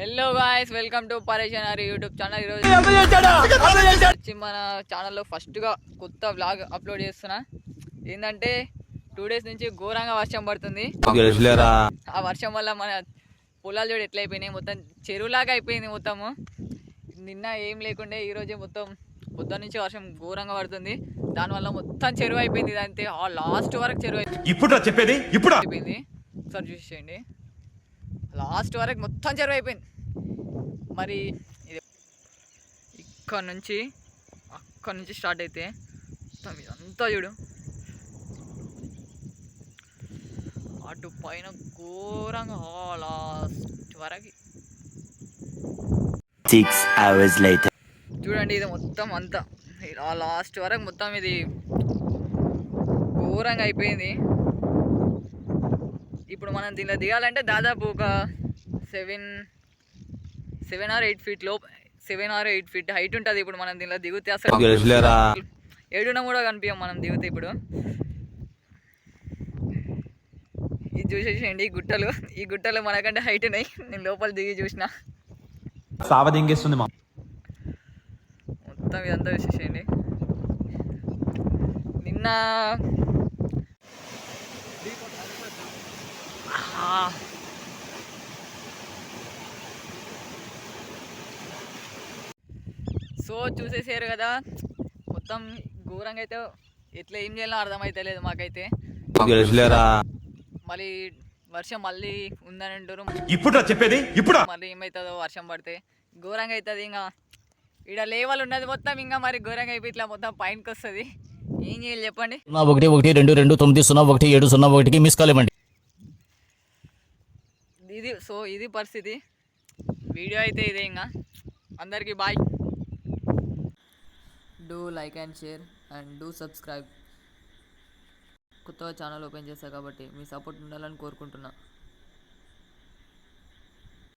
Hello guys welcome to పరేషన్ YouTube channel ఈరోజు వచ్చి మన ఛానల్లో ఫస్ట్గా కొత్త వ్లాగ్ అప్లోడ్ చేస్తున్నా. ఏంటంటే టూ డేస్ నుంచి ఘోరంగా వర్షం పడుతుంది. ఆ వర్షం వల్ల మన పొలాలు చూడు ఎట్లా అయిపోయినాయి. మొత్తం చెరువులాగా అయిపోయింది మొత్తము. నిన్న ఏం లేకుండే ఈరోజే మొత్తం పొద్దున్న నుంచి వర్షం ఘోరంగా పడుతుంది. దానివల్ల మొత్తం చెరువు అయిపోయింది. ఇదంతే. ఆ లాస్ట్ వరకు చెరువు అయిపోయింది. ఇప్పుడు చెప్పేది? ఇప్పుడు? అయిపోయింది. ఒకసారి చూసేయండి లాస్ట్ వరకు మొత్తం చెరువు అయిపోయింది. మరి ఇది ఇక్కడ నుంచి అక్కడ నుంచి స్టార్ట్ అయితే మొత్తం ఇదంతా చూడు. అటు పైన ఘోరంగా లాస్ట్ వరకు. Six hours later. చూడండి ఇది మొత్తం అంతా. లాస్ట్ వరకు మొత్తం ఇది ఘోరంగా అయిపోయింది. ఇప్పుడు మనం దీనిలో దిగాలంటే దాదాపు ఒక seven seven or eight feet లోపు seven or eight feet height ఉంటుంది ఇప్పుడు మనం దీనిలో దిగితే అసలు ఏడున కూడా కనిపించాం మనం దిగితే ఇప్పుడు. ఇది చూసేసేయండి ఈ గుట్టలు. ఈ గుట్టలు మనకంటే హైట్ ఉన్నాయి. నేను లోపల దిగి చూసిన. సావదింగేస్తుంది మొత్తం ఇదంతా చూసేసేయండి. నిన్న ఆ. సో చూసేసారు కదా. మొత్తం ఘోరంగా అయితే ఎట్లా ఏం చేయాలో అర్థమైతే లేదు మాకైతే మళ్ళీ వర్షం మళ్ళీ ఉందని అంటారు ఇప్పుడు చెప్పేది? ఇప్పుడు? మళ్ళీ ఏమవుతుందో వర్షం పడితే. ఘోరంగా అవుతుంది ఇంకా. ఇక్కడ లేవల్ ఉన్నది మొత్తం ఇంకా మరి ఘోరంగా అయిపోయి ఇట్లా మొత్తం పైనకి వస్తుంది ఏం చేయాలి చెప్పండి? సున్నా ఒకటి ఒకటి రెండు రెండు తొమ్మిది సున్నా ఒకటి ఏడు సున్నా ఒకటికి మిస్ కాల్ ఇవ్వండి. ఇది సో ఇది పరిస్థితి. వీడియో అయితే ఇదే ఇంకా. అందరికీ bye. Do like and share and do subscribe కొత్తగా ఛానల్ ఓపెన్ చేశా కాబట్టి మీ సపోర్ట్ ఉండాలని కోరుకుంటున్నా.